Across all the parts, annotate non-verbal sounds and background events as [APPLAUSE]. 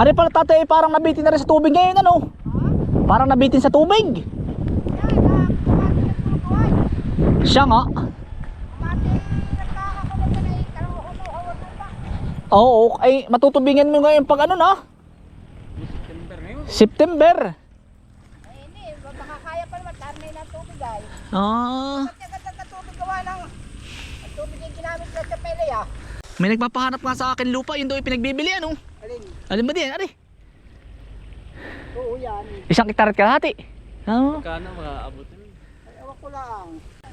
Ari pala tatay, parang nabitin na rin sa tubig ngayon, ano? Parang nabitin sa tubig. Siya nga. Oo, ay matutubingan mo ngayon pag ano na? September. Ah, may nagpapahanap nga sa akin lupa, yun daw yung pinagbibili ano. Alin? Alin ba din? Ari, Oo yan. isang hektar at kalahati. Oo. Kano makaabot yun? Ay, ewan ko lang.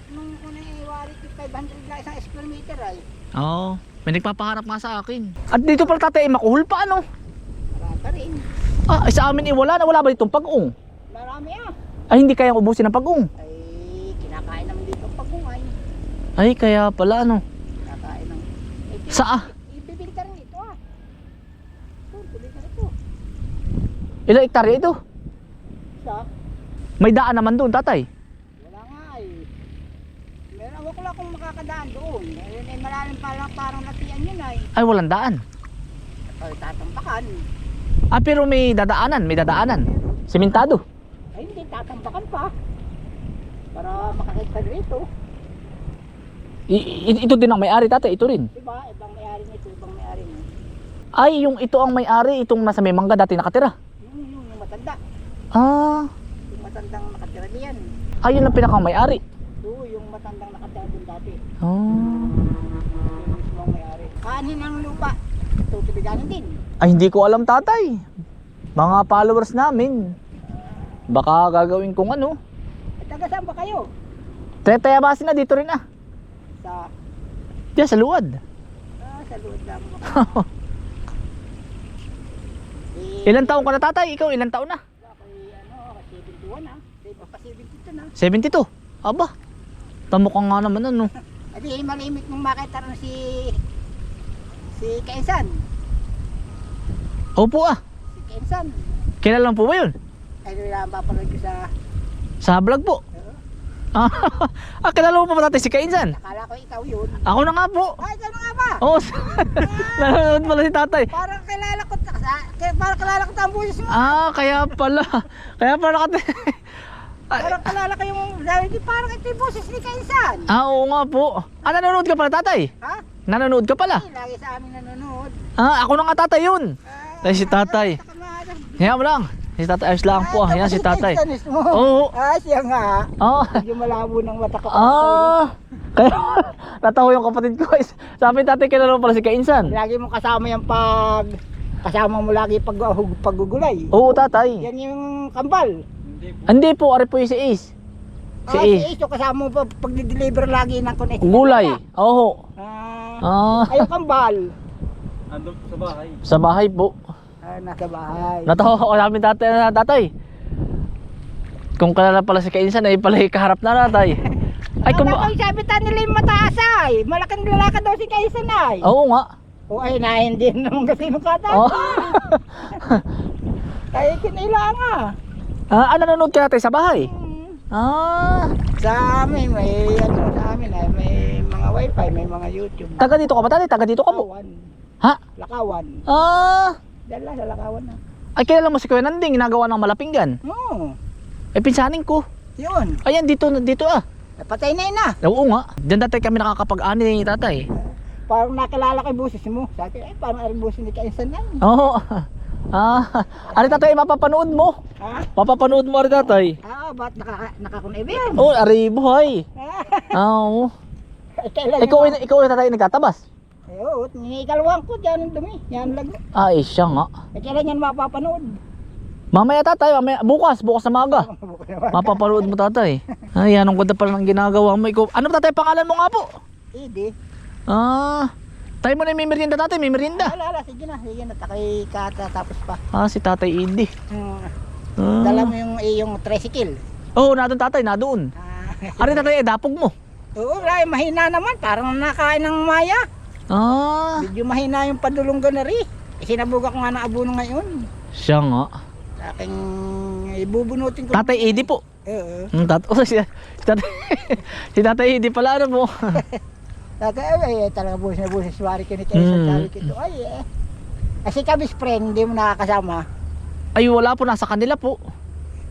Nung una iwari ko 500 lang isang square meter ay. Oo. May nagpapahanap nga sa akin. At dito pala tatay, makuhul pa ano? Marata rin. Ah, ay, sa amin eh, wala na, wala ba ditong pag-ung? Marami ah. Ay, hindi kayang ubusin ng pag-ung. Ay, kinakain naman dito ang pagungay. Ay, kaya pala ano. Kinakain ng... Eh, Sa ah? Ibibinta rin ito ah. Oh, tuloy ka ito. Ilang hektarya ito? Sa? May daan naman doon, tatay. Wala nga ay. Meron ako lang kung makakadaan doon. Ayun ay malalim pa lang parang latian yun ay. Ay, walang daan. Ay, tatambakan. Ah, pero may dadaanan, may dadaanan. Simentado. Ay, hindi tatambakan pa. Para makakita rito. I- i- ito din ang may-ari, tatay. Ito rin. Diba? Ibang may-ari nito, ibang may-ari nito. Ay, yung ito ang may-ari, itong nasa may mangga dati nakatira. Yung, yung, yung matanda. Ah, Yung matandang nakatira diyan. ayun ang pinakang may-ari. Oo, yung matandang nakatira din dati. Ah. Yung may-ari. Kanin ang lupa. Tutubiganin din. Ay, hindi ko alam, tatay. Mga followers namin. Baka gagawin kong ano. At taga saan ba kayo? Tetayabasin na dito rin ah. Sa, Diyan sa luwad. ah, sa loob lang [LAUGHS] eh, Ilan taon ka na tatay? Ikaw ilan taon na? Ako ay, ano, 71 ah. Diba, pa 72 na. 72. Aba. Tamo ka nga naman ano. Adi, malimit mong makita rin si si Kensan. Opo ah. Si Kensan. Kilala lang po ba yun? Ay, wala ang papanood ko sa... Sa vlog po. Ah, [LAUGHS] ah kilala mo pa tatay si Kainsan? akala ko ikaw yun. Ako na nga po. Ay, ikaw na nga ba? Oo. nanonood pala si tatay. Parang kilala ko, parang kilala ko ang mo. Ah, kaya pala. Kaya pala nakati. Parang kilala ko yung, sabi di parang ito yung busis ni Kainsan. ah, oo nga po. Ah, nanonood ka pala tatay? Ha? Nanonood ka pala? Ay, lagi sa amin nanonood. Ah, ako na nga tatay yun. Ah, Ay, si tatay. Kaya mo lang. Si tatay, ayos lang po. ah. Yan si tatay. Oo. Oo. Ah, siya nga. Oo. Medyo malabo ng mata ko. Ah. Kaya [LAUGHS] natawa yung kapatid ko. Sabi tatay kilala mo pala si Kainsan. Lagi mo kasama yung pag kasama mo lagi pag paggugulay. Oo, tatay. Yan yung kambal. Hindi po. Hindi ari po yung si Ace. Si ah, Ace. si Iso kasama mo pag, pag deliver lagi ng connect. Gulay. Oo. Ah, Ah, ay yung kambal. Andun po sa bahay. sa bahay po. Ah, nasa bahay. Natawa ko namin tatay na tatay. Kung kalala pala si Kainsan ay pala kaharap na tatay. [LAUGHS] Ay kung ba? sabi ta nila yung mataas ay. Malaking lalaki daw si Kaisan ay. Oo nga. O ay nahin din naman kasi nung kata. Oh. [LAUGHS] Ay kinila ah, ano nanonood ka tatay sa bahay? Hmm. Ah, Sa amin may ano sa amin ay may mga wifi, may mga YouTube. taga dito ka ba tatay? Taga dito ka po? Lakawan. Ha? Lakawan. Ah, Dala sa Lakawan na. ay kilala mo si Kuya Nanding, ginagawa ng malapinggan. Oo. Eh pinsanin ko. Yun. Ayan dito dito ah. Napatay na yun ah. Oo nga. Diyan dati kami nakakapag-ani ni tatay. Parang nakilala yung busis mo. Sabi, ay parang ang busis ni Kainsan na. Oo. Ah, [LAUGHS] ari tatay mapapanood mo. Ha? Mapapanood mo ari tatay. Ah, ba't nakaka nakakunay ba yan? Oh, ari buhay. [LAUGHS] Ah, Oo. eh, Ikaw ikaw ay tatay nagtatabas. Eh, oo, ninikalawang ko ang dumi. Yan lang. Ay, siya nga. Eh, kailan yan mapapanood? Mamaya tatay, mamaya, bukas, bukas na maga. [LAUGHS] Mapapanood mo tatay. Ay, anong ganda pala ng ginagawa mo. Ikaw, ano tatay pangalan mo nga po? Hindi. Ah, tayo mo na may merienda tatay, may merienda. Wala, wala. Sige na. Sige na. Takay katatapos pa. Ah, si tatay Indy. Hmm. Ah. Dala mo yung, eh, yung tricycle. Oo, oh, nadoon tatay, nadoon. Ah, Ari tatay, eh, dapog mo. oo, wala. eh, Mahina naman. Parang nakain ng maya. Ah, Medyo mahina yung padulunggan na rin. Eh, sinabuga ko nga ng abono ngayon. siya nga. Aking ibubunutin ko. Tatay Indy po. Oo. Hmm, tat oh, [LAUGHS] si, si tatay, si tatay Indy pala ano mo. [LAUGHS] Dati ay, ay talaga buhos na buhos. Suwari ko ni Kainsan. Mm. Sabi ko ay eh. Kasi kami friend, hindi mo nakakasama. Ay wala po, nasa kanila po.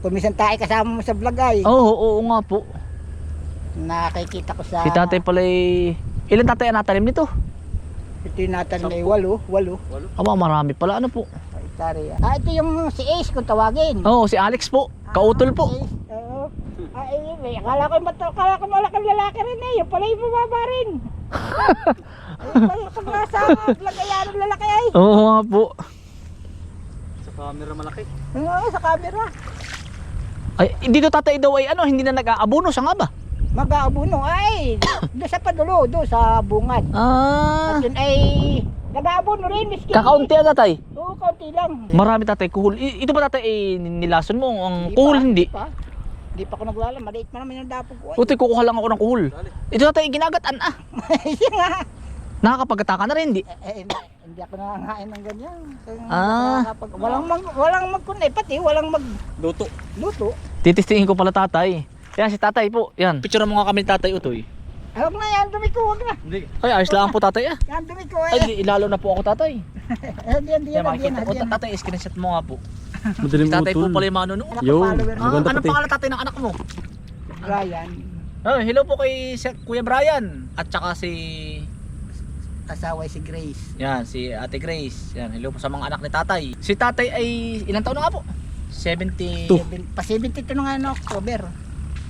Kung minsan tayo kasama mo sa vlog ay, Oo, oo, oo nga po. nakikita ko sa... Si tatay pala ay... Ilan tatay ang natanim nito? Ito yung natanong na walo, walo. Aba, marami pala. Ano po? Ay, tari, ah. Ah, ito yung si Ace kung tawagin. Oo, si Alex po. Kautol po. Ah, Ace. Ay, ay, akala ko, mat- akala ko malaking lalaki rin eh. Yung pala yung bumaba rin. [LAUGHS] Ayun pala kung nasa vlog ay anong lalaki ay. Oo nga po. Sa camera malaki. Oo, sa camera. Ay, dito tatay daw ay ano, hindi na nag-aabono siya nga ba? Mag-aabuno ay. [COUGHS] Doon sa padulo, doon sa bungad. Ah, At yun ay nag-aabuno rin. Miskin. kakaunti ang tatay. Oo, kaunti lang. Marami tatay kuhol. I- ito ba tatay eh, nilason mo? Ang Hindi kuhol pa, hindi. pa. Hindi pa ako naglala. Maliit pa naman yung dapog ko. ay. Utoy, kukuha lang ako ng kuhol. Ito tatay, ginagatan ah. [LAUGHS] Siya nga. Nakakapagata ka na rin, hindi. Eh, eh, hindi, hindi ako nangangain ng ganyan. Kaya Ah. nakakapag- walang mag, walang magkunay pati walang magluto. Luto. Titistingin ko pala tatay. Yan si tatay po. Yan. Picture mo nga kami ni tatay Utoy. Ay, huwag na yan, dumi ko, huwag na. Hindi. Ay, ayos lang po tatay ah. Yan, dumi ko, Ay, eh. di- ilalo na po ako tatay. [LAUGHS] Yan, yan, yan, Yan, yan, makikita ko. yan. Tatay, screenshot mo nga po. Madaling tatay po pala yung. Anak ko, Yo, follower. Ah, Maganda anong pati. pangalan tatay ng anak mo? Brian, Oh, hello po kay Sir Kuya Brian at saka si kasaway si Grace. yan si Ate Grace. Yan, hello po sa mga anak ni tatay. Si tatay ay ilang taon na nga po? 70. Two. Seven- Pa 72 na nga no, October.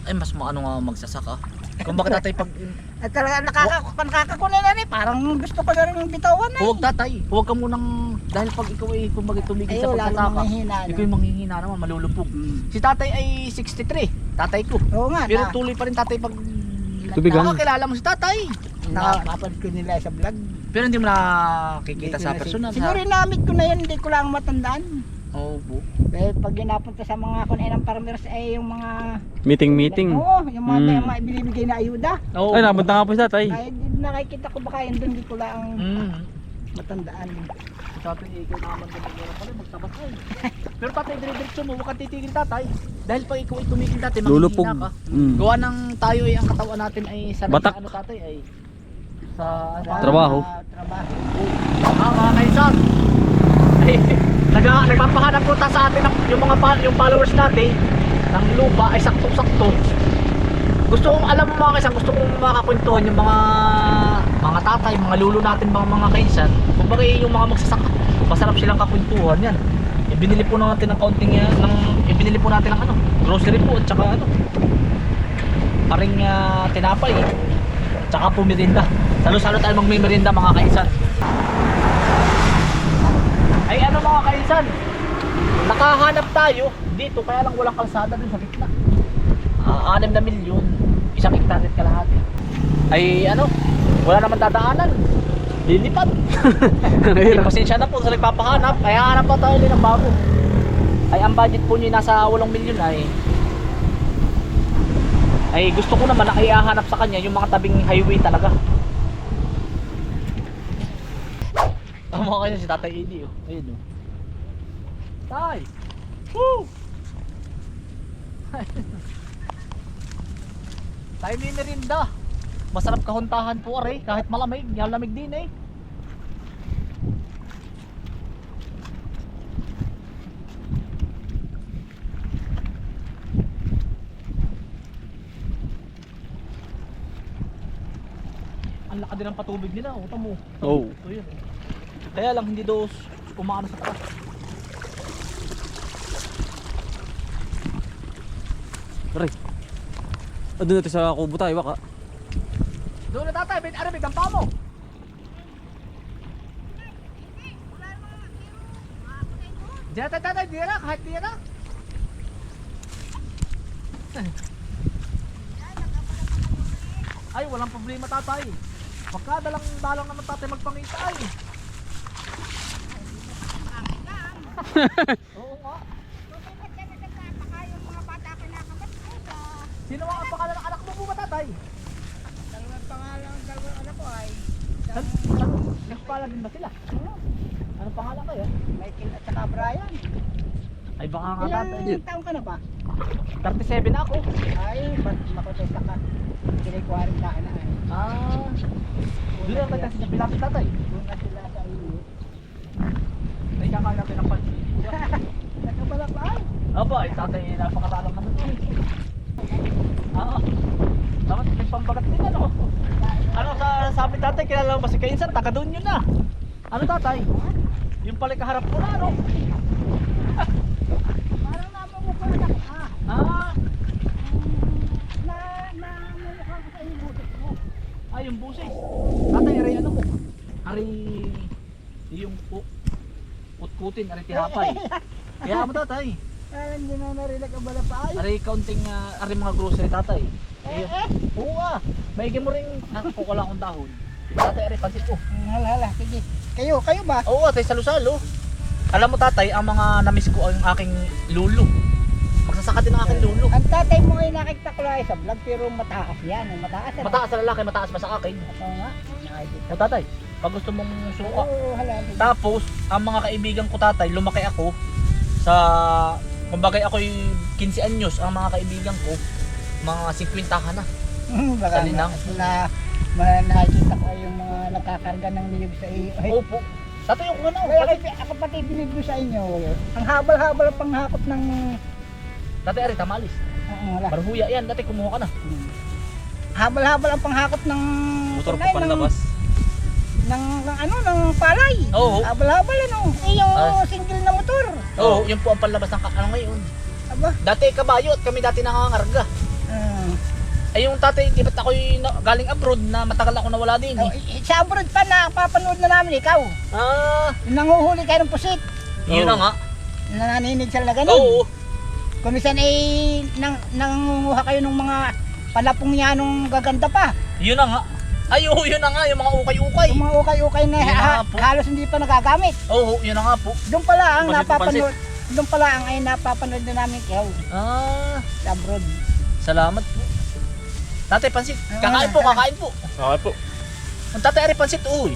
Ay mas maano nga magsasaka. Kung bakit tatay pag At talaga nakaka, nakakakunay na rin. Parang gusto ko na rin yung bitawan na. huwag tatay, huwag ka munang dahil pag ikaw ay kumbaga tumigil Ay, sa mahina. Ikaw yung manghihina naman, malulupog. Mm. Si tatay ay 63, tatay ko. Oo nga, Pero na, tuloy pa rin tatay pag Tubigan. nakakilala mo si tatay. nakapapad ko nila sa vlog. Pero hindi mo nakikita sa personal. Siguro namit ko na yun, hindi ko lang matandaan. Oo po. Dahil pag yun napunta sa mga kunay ng farmers ay yung mga Meeting meeting. Oo, yung mga, Mm. yung mga binibigay na ayuda. Oo. Ay, napunta nga po si tatay. Ay, di- nakikita ko baka yun doon, hindi ko lang Mm. matandaan. Tatay, ikaw naman din magmura pala, magtabas ay. [LAUGHS] Pero tatay, dire-diretso mo, huwag kang titigil tatay. Dahil pag ikaw ay tumigil tatay, Lulupog. ka. Mm. Gawa ng tayo ay ang katawan natin ay sa Batak. ano tatay ay sa Trabaho. sa trabaho. Ah, mga kaisan. Ay, [LAUGHS] [LAUGHS] nag nagpapahanap po ta sa atin ng, yung mga yung followers natin ng lupa ay sakto-sakto. Gusto kong alam mo mga kaisan, gusto kong makakwentuhan yung mga mga tatay, mga lulo natin, mga mga kaisan. Kumbaga yung mga magsasaka, masarap silang kakwentuhan yan. Ibinili po natin ng kaunting yan, ng, ibinili po natin ng ano, grocery po at saka ano, paring ah, tinapay. At saka po merinda. Salo-salo tayo magmimerinda mga kaisan. Ay ano mga kaisan, nakahanap tayo dito kaya lang walang kalsada dun sa gitna. Ah, 6 na milyon, isang hektarya kalahati. Ay ano, wala naman dadaanan. Lilipad. [LAUGHS] Ay, pasensya na po sa nagpapahanap, kaya hanap pa tayo ng bago. Ay ang budget po niyo nasa 8 milyon ay ay gusto ko naman na iahanap sa kanya yung mga tabing highway talaga. Tama kayo si Tatay Edi oh. Ayun oh. Tay! Woo! Tayo may merinda. Masarap kahuntahan po aray kahit malamig. Lamig din eh. Ang laki din ng patubig nila. Oh, tamo. Oh. Ito yun. Kaya lang hindi daw umaano sa taas. Aray. Ah, doon natin sa kubo tayo, baka. Doon na tatay, bin ano, bigampa mo. Diyan tatay, tatay, diyan na, kahit diyan na. Ay, walang problema tatay. Pagka dalang dalang naman tatay magpangita ay. Oo nga. Sino ang pangalan ng anak mo po ba tatay? Dalawang pangalan ng dalawang anak ko ay? Nagpala din ba sila? Ano pangalan kayo? Michael at saka Brian. Ay baka nga tatay. Ilang taon ka na ba? 37 na ako. Ay, ba't makotesta ka? Kinikwari na na ay. Ah. Doon na tayo sa pilapit tatay. Doon na sila sa iyo. kakain natin ng pansit. Nagkabalak ba ay? Opo, ay tatay, napakatalang naman ito. Oo. Dapat may pambagat din ano. Ano sa sabi tatay, kilala mo ba si Kainsan? Taga doon yun na. Ano tatay? Yung pala kaharap ko na ano. Parang namamukha na ah. Ah, Na, na, namamukha ko sa yung butik mo. ah yung busis. Tatay, aray ano mo? Ari, yung pu putkutin, ari tihapay. [LAUGHS] Kaya mo tatay. Parang hindi na narinig ang bala pa ay. Ari kaunting, uh, ari mga grocery tatay. Eh, Ayun. eh. Oo ah, may mo rin, nakuha lang akong dahon. Tatay, ari pansit ko. Hala, hala, sige. Kayo, kayo ba? Oo, tay salo-salo. Alam mo tatay, ang mga namiss ko ang aking lulo. Magsasaka din ang aking lulo. Ang tatay mo ay nakikita ko lang sa vlog pero mataas yan. Mataas. ano? Mataas sa lalaki, mataas pa sa akin. Oo nga. Nakikita. Tatay, pag gusto mong suka. Oo. Tapos, ang mga kaibigan ko tatay, lumaki ako sa, kumbagay ako'y 15 anyos, ang mga kaibigan ko, mga 50 ka na. Hmm, Baka linang. na, na, nakikita ko yung mga nakakarga ng niyog sa iyo. Opo. Tatay, yung ano, Kaya ako pati bilib ko sa inyo, ang habal-habal ang panghakot ng... tatay, ari, tamalis. Oo, wala. Barhuya yan, dati kumuha ka na. Hmm. Habal-habal ang panghakot ng... Motor pa ng- panlabas. Ng, ng ano, ng palay. Oo. Habal-habal ano. Eh, yung Ah. single na motor. Oo, yun po ang panlabas ng ka- ano ngayon. Aba. Dati kabayo at kami dati nangangarga. Ah. Ay yung tatay, di ba't ako'y na, galing abroad na matagal ako nawala din Oh, eh. eh, sa abroad pa na, papanood na namin ikaw. Ah, Yung Nanguhuli kayo ng pusit. yun Oo. na nga. Na naninig sa laganin. Oo. Kung minsan ay nang, nangunguha kayo ng mga palapong niya nung gaganda pa. Yun na nga. Ay, oo, yun na nga, yung mga ukay-ukay. Yung mga ukay-ukay na Yun na ha- nga po. halos hindi pa nagagamit. Oo, yun na nga po. Doon pala ang Pansit, napapanood. Doon pala ang ay napapanood na namin kayo Ah, sa abroad. salamat po. Tatay, pansit. Ah, Kakain po, kakain po. Okay po. Ang tatay, ari pansit, uy.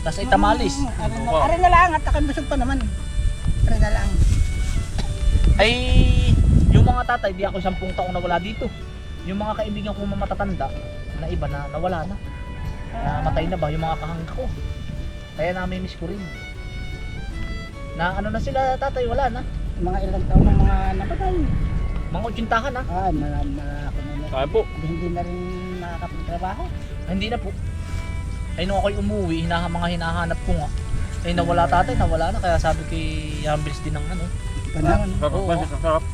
Tapos ay tamalis. Mm, Ari na, Wow. na lang at aking busog pa naman. Ari na lang. Ay, yung mga tatay, di ako sampung taong nawala dito. Yung mga kaibigan ko matatanda, na iba na nawala na. Namatay na ba yung mga kahangga ko. Kaya nami-miss ko rin. Na ano na sila tatay, wala na. Mga ilang taon ng mga napatay. Mga utsintahan na. Ay, marami na ako na. Okay po. Hindi na rin nakakapagtrabaho. Hindi na po. Ay nung ako'y umuwi, hinaha, mga hinahanap ko nga. Ay nawala tatay, nawala na. Kaya sabi kay Yambils din ng ano. Ganun. Sarap, sarap.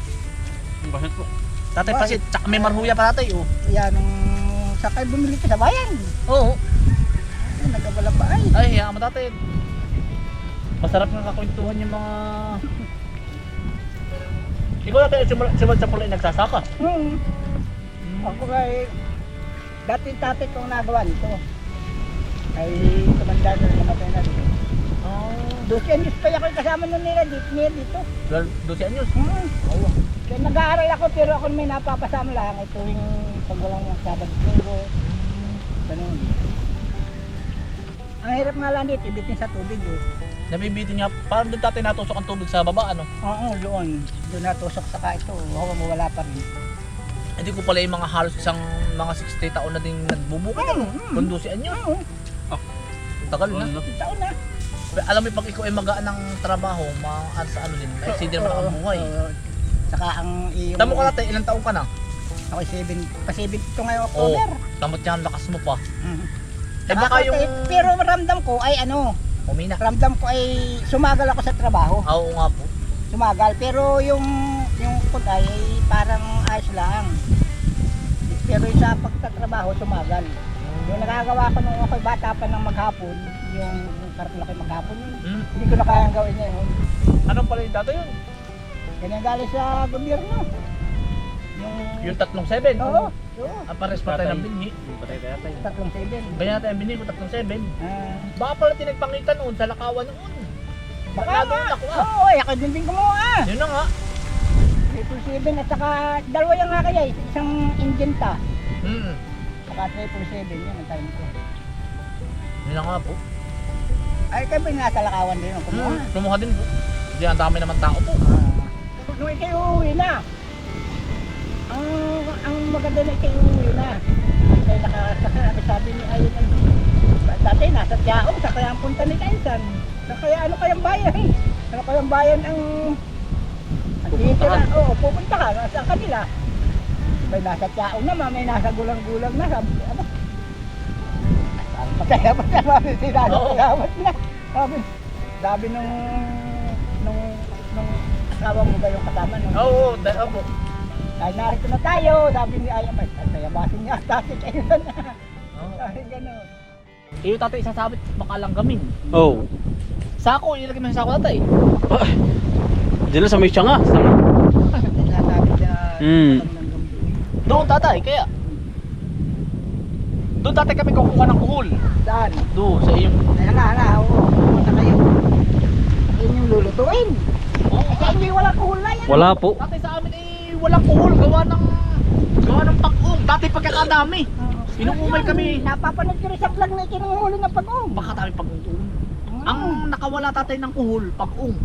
Ang pansit po. Tatay pasit, tsaka may marhuya pa tatay oh. Yan ang sakay bumili ka sa bayan. Oo. Ay, nagkabala pa ay. Ay, hiya mo tatay. Masarap nga kakwentuhan yung mga... [LAUGHS] Ikaw natin, simula, simula sa pula nagsasaka. Hmm. Ako ay dati tatay kong nagawa nito. Ay tumanda na namatay na dito. Oh. Dosi anyos pa ako kasama nun nila dito, nila dito. Lalo, 12 anyos. Hmm. Oo. Kaya nag-aaral ako pero ako may napapasama lang ay tuwing pag walang sabag linggo. Ganun. Ang hirap nga lang dito, ibitin sa tubig eh. Nabibitin niya, parang doon tatay natusok ang tubig sa baba, ano? Oo, doon. Doon natusok saka ito. Hawa mawala pa rin. Hindi ko pala yung mga halos isang mga 60 taon na din nagbubukid, ano? Hmm. Kung 12 anyos. Oo, Tagal na. Ano? taon na. Alam mo, pag ikaw ay magaan ng trabaho, mga sa ano din, may exceed naman ang buhay. Oo. Saka ang iyong... Tamo ka natin, ilang taon ka na? Ako 7, pa 7 ito ngayong Oo. October. Tamot yan, lakas mo pa. Mm. Eh baka yung... Pero ramdam ko ay ano, Humina. ramdam ko ay sumagal ako sa trabaho. Ah, Oo nga po. Sumagal. Pero yung yung kulay ay parang ayos lang. Pero yung sa pagtatrabaho, sumagal. Yung nagagawa ko nung ako'y bata pa ng maghapon, yung, yung parang laki maghapon yun. Hmm. Hindi ko na kayang gawin ngayon. Anong pala yung data yun? Ganyan galing sa gobyerno. Yung... Yung tatlong seven. Oo. Oo. Ah, pares pa tayo ng binhi. Patay tayo tayo. Tatlong seven. Ganyan natin ang binhi ko, tatlong seven. Ah. Baka pala tinagpangitan noon sa lakawan noon. Baka nga. ako ah. Oo, ay ako din din kumuha. Yun na nga. Triple seven at saka dalawa yung nga kaya, isang engine ta. Hmm. Saka triple seven yun ang time ko. Yun na nga po. Ay kayo ba yung nasa lakawan din kumuha? Hmm. Kumuha din po. Hindi ang dami naman tao po. Ah. Nung ikay uuwi na. Ang ang maganda na ikay uuwi na. Kaya nakasakay, sabi ni Ayon ang Dati nasa Tiaong, sa kaya ang punta ni Kainsan. Sa kaya ano kayang bayan? Ano kayang bayan ang... Ang Pupuntahan. titira, oo, pupunta ka sa kanila. May nasa Tiaong naman, may nasa gulang-gulang na. Sabi, ano? Pataya pa siya, sabi, sinasa Oo. salamat na. Sabi, sabi nung... nung... nung asawa mo ba yung kasama nung... Oo, dahil ako. Ay, narito na tayo. Sabi ni Ayam, ay, sayabasin niya. [LAUGHS] Kasi kayo na. Sabi gano'n. Iyo tatay isang sabit baka lang gamin. Oh. Sako, ilagay mo sa sako tatay. Ay. Diyan lang sa may siyanga. Sa... [LAUGHS] Sinasabi niya, Hmm. gabi. Doon tatay, kaya. Doon tatay kami kukuha ng kuhol. Saan? Doon sa iyong... Kaya nga, nga, oo. Pumunta kayo. Yun yung lulutuin. Oo, Kasi hindi wala kuhul na yan. Wala po. Tatay sa amin eh, walang kuhol. Gawa ng... Gawa ng pag-ong. Dati pagkakadami. Oo. Inuumay kami. Napapanood ko rin sa vlog na ikinuhuli ng pag-ong. Baka tayo pag-ong. Ang nakawala tatay ng kuhol, pag-ong.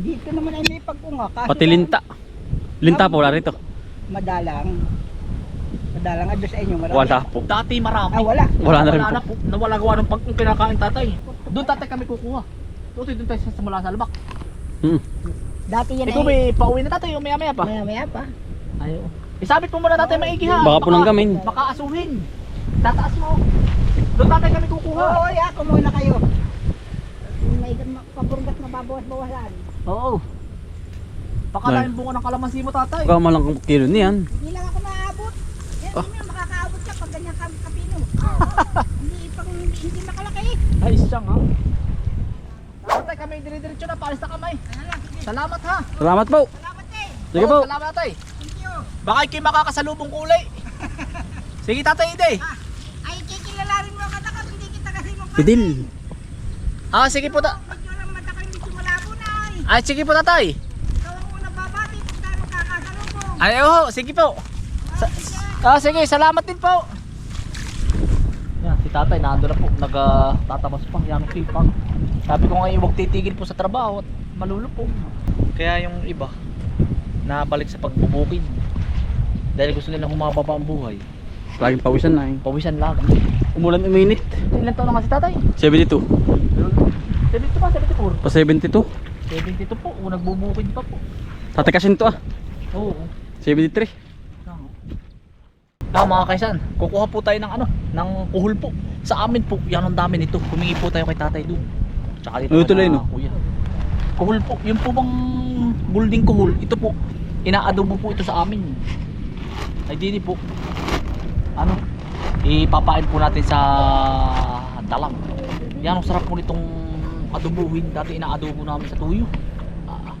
Dito naman ay may pag-ong ah. Kasi Pati linta. Linta po wala rito. Madalang. Madalang ah, doon sa inyo. Marami. Wala po. Dati marami. Ah, wala. Wala na rin Wala po. na po. Nawala gawa ng pag-ong kinakain tatay. Doon tatay kami kukuha. Doon doon tayo sa mula sa labak. Hmm. Dati yan Ikaw ay... may pauwi na tatay, maya maya pa. Maya maya pa. Ayaw. Isabit mo muna tatay maigi ha. Baka po ng gamin. Baka asuhin. Tataas mo. Doon tatay kami kukuha. Oo, ya, kumuha na kayo. May paburgas na babawas-bawasan. Oo. Baka dahil bunga ng kalamansi mo tatay. Baka malang kilo niyan. Hindi lang ako maaabot. Ah. hindi mo makakaabot ka pag ganyan ka kapino. [LAUGHS] hindi pang hindi, hindi makalaki. Ay, siyang ha. Tatay kami dire-diretso na, paalis na kamay. Salamat ha. Salamat po. Salamat eh. Sige po. Salamat tatay. Thank you. Baka kayo makakasalubong kulay. [LAUGHS] Sige tatay ide. Ay, kikilalarin mo ka na hindi kita kasi mo Pidil. Ah, sige po ta. Medyo lang matakay medyo malabo na ay. Ay, sige po tatay. Ikaw ang unang babati kung tayo magkakasalubong. Ay, oh, sige po. Ah, sige, salamat din po. Yan, si tatay nando na po, nagtatabas pa, yan ang sipag. Sabi ko ngayon, huwag titigil po sa trabaho at malulupong. Kaya yung iba, nabalik sa pagbubukid. Dahil gusto nilang humababa ang buhay. Laging pawisan na eh. Pawisan lagi. Umulan uminit. Ilan taon na nga si tatay? 72. 72 pa, 74. Pa 72. 72 po, o nagbubukid pa po. Tatakasin to ah. Oo. 73. Ah, mga kaisan, kukuha po tayo ng ano, ng kuhol po. Sa amin po, yan ang dami nito. Humingi po tayo kay tatay doon. Tsaka dito kay tuloy, na- no? Kuya. Kuhol po, yung po bang building kuhol, ito po, inaadobo po ito sa amin. Ay dini po. Ano? Ipapain po natin sa dalang. Yan ang sarap po nitong adobuhin. Dati inaadobo namin sa tuyo. Ah,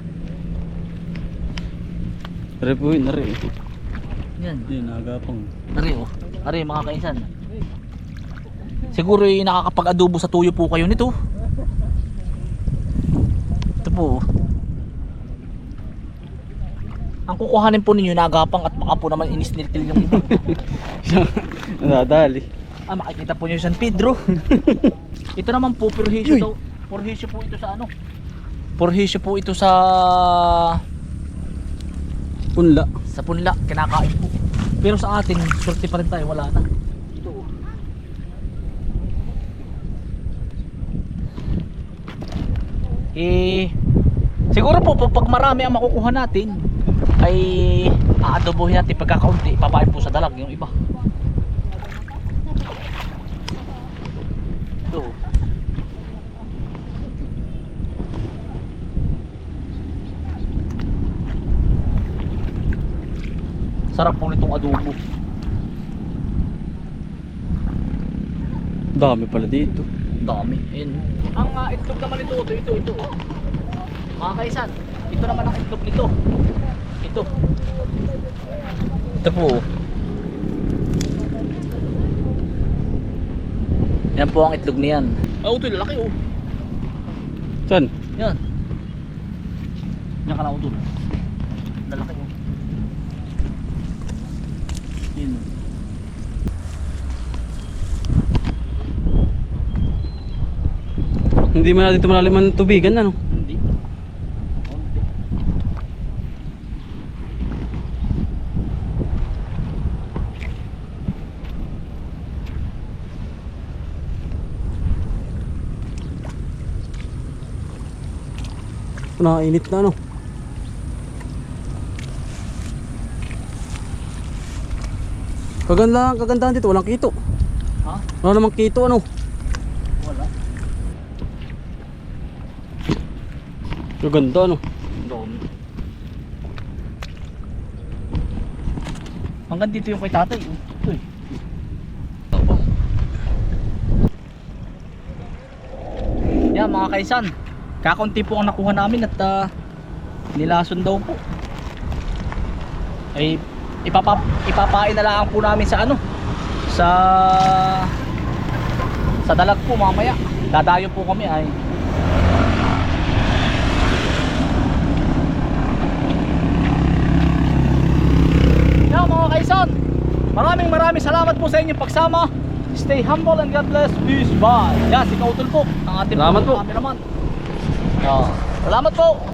po yun, nari. Yan. Yan, agapang. Ari oh. Ari mga kaisan. Siguro yung nakakapag-adobo sa tuyo po kayo nito. Ito po. oh. Ang kukuhanin po ninyo nagapang at baka po naman inisniltil yung iba. [LAUGHS] Nadali. ah, makikita po nyo yung San Pedro. [LAUGHS] ito naman po, purhisyo daw. Purhisyo po ito sa ano? Purhisyo po ito sa Punla. sa punla, kinakain po. Pero sa atin, swerte pa rin tayo, wala na. Ito. Eh, siguro po pag marami ang makukuha natin, ay aadobohin natin pagkakaunti, papain po sa dalag yung iba. Ito. oh. Sarap po nitong adobo. Dami pala dito. Dami. Ayun. Ang uh, itlog naman ito, ito, ito, ito. Mga kaisan, ito naman ang itlog nito. Ito. Ito po. Yan po ang itlog niyan. Oh, ito lalaki oh. Saan? Yan. Yan ka na utol. Hindi man natin tumalalim ang tubigan ano? Hindi. Nakainit na ano? Kaganda, kagandahan dito, walang kito. Ha? Wala namang kito ano? Kaganda ano. Doon. Hanggang dito yung kay tatay. Ito eh. Yan mga kaisan. Kakunti po ang nakuha namin at ah, nilason daw po. Ay ipapa ipapain na lang po namin sa ano sa sa dalag po mamaya. Dadayo po kami ay Yan mga kaisan, maraming maraming salamat po sa inyong pagsama. Stay humble and God bless. Peace. Bye. Yan, si Kautol po. Ang ating Salamat po. cameraman. Yan. Salamat po.